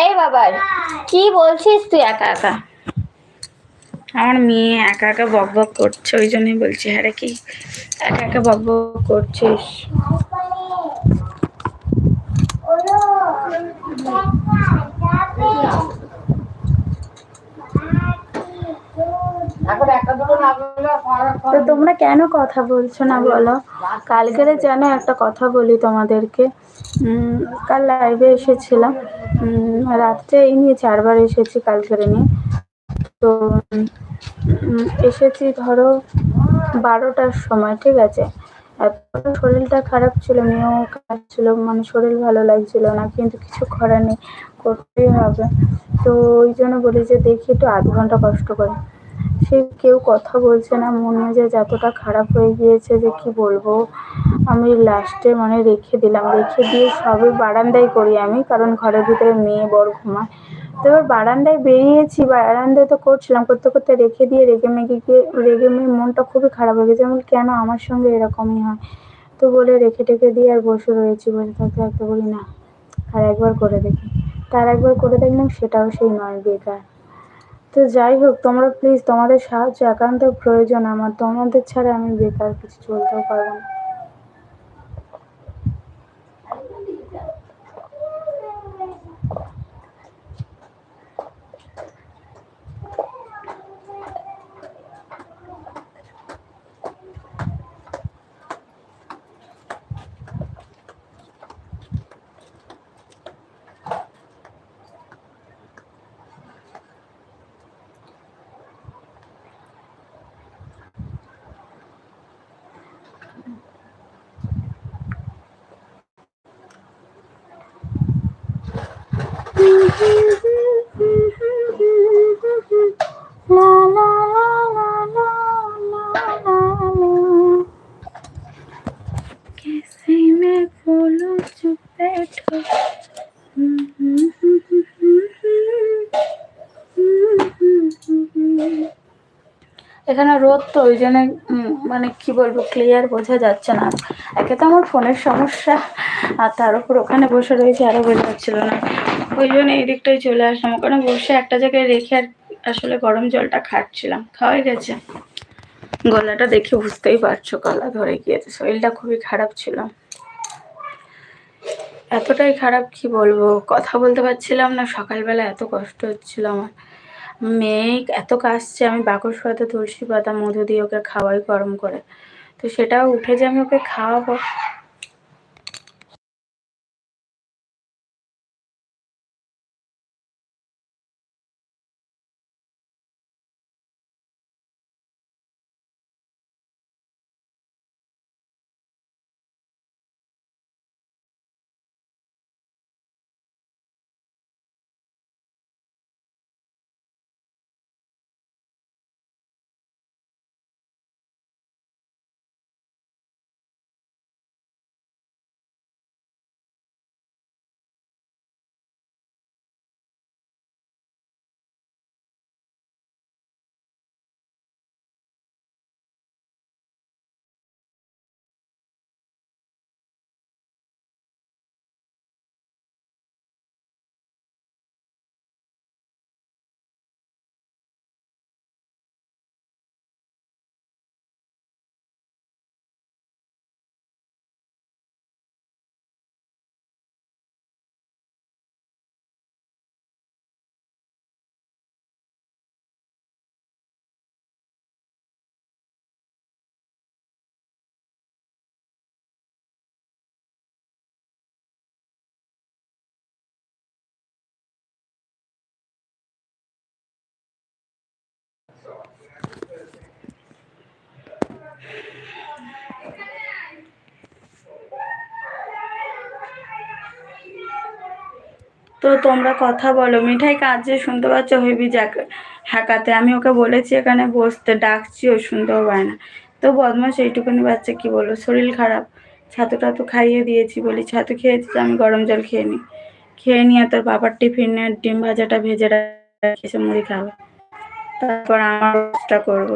এই বাবার কি বলছিস তুই একা একা? আমার মেয়ে একা একা বক বক করছে ওই জন্যই বলছি হ্যাঁ রে কি? একা একা বক বক করছিস তো তোমরা কেন কথা বলছো না বলো? কালকেরে যেন একটা কথা বলি তোমাদেরকে। কাল লাইভে এসেছিলাম। রাত্রে এই নিয়ে চারবার এসেছি কালকেরে নিয়ে। তো এসেছি ধরো বারোটার সময়, ঠিক আছে? এত শরীরটা খারাপ ছিল, মেয়েও খারাপ ছিল মানে শরীর ভালো লাগছিল না, কিন্তু কিছু করার নেই, করতেই হবে। তো ওই জন্য বলি যে দেখি একটু আধ ঘণ্টা কষ্ট করে। সে কেউ কথা বলছে না, মন মেজাজ এতটা খারাপ হয়ে গিয়েছে যে কি বলব। আমি লাস্টে মানে রেখে দিলাম, রেখে দিয়ে সবে বারান্দায় করি আমি, কারণ ঘরের ভিতরে মেয়ে বড় ঘুমায়। তো এবার বারান্দায় বেরিয়েছি, বারান্দায় তো করছিলাম, করতে করতে রেখে দিয়ে রেগে মেগে গিয়ে, রেগে মেয়ে মনটা খুবই খারাপ হয়ে গেছে। আমি কেন আমার সঙ্গে এরকমই হয়? তো বলে রেখে টেখে দিয়ে আর বসে রয়েছি বসে থাকতে থাকতে বলি, না, আর একবার করে দেখি। তার একবার করে দেখলাম, সেটাও সেই নয়, বেকার। তো যাই হোক, তোমরা প্লিজ তোমাদের সাহায্য একান্ত প্রয়োজন আমার। তোমাদের ছাড়া আমি বেকার কিছু চলতেও পারব না। এখানে রোদ তো, ওই জন্য মানে কি বলব ক্লিয়ার বোঝা যাচ্ছে না। একে তো আমার ফোনের সমস্যা, আর তার উপর ওখানে বসে রয়েছে আরও বোঝা যাচ্ছিল না। ওই জন্য এই দিকটাই চলে আসলাম। ওখানে বসে একটা জায়গায় রেখে আর আসলে গরম জলটা খাচ্ছিলাম। খাওয়াই গেছে। গলাটা দেখে বুঝতেই পারছ, গলা ধরে গিয়েছে। শরীরটা খুবই খারাপ ছিল। এতটাই খারাপ, কি বলব? কথা বলতে পারছিলাম না। সকালবেলা এত কষ্ট হচ্ছিল আমার। মেয়ে এত কাশছে, আমি বাকস পাতা তুলসী পাতা, মধু দিয়ে ওকে খাওয়াই গরম করে। তো সেটাও উঠে যে আমি ওকে খাওয়াবো। তো তোমরা কথা বলো। মিঠাই কাজে শুনতে পাচ্ছ হেবি যাক হ্যাকাতে। আমি ওকে বলেছি এখানে বসতে, ডাকছি, ও শুনতেও পায় না। তো বদমাস এইটুকুনি বাচ্চা, কি বলব? শরীর খারাপ। ছাতু টাতু খাইয়ে দিয়েছি বলি, ছাতু খেয়েছি আমি গরম জল খেয়ে নিই খেয়ে নিয়ে তোর বাবার টিফিনে ডিম ভাজাটা ভেজে রেখেছে মুড়ি খাবে। তারপর আমার করব।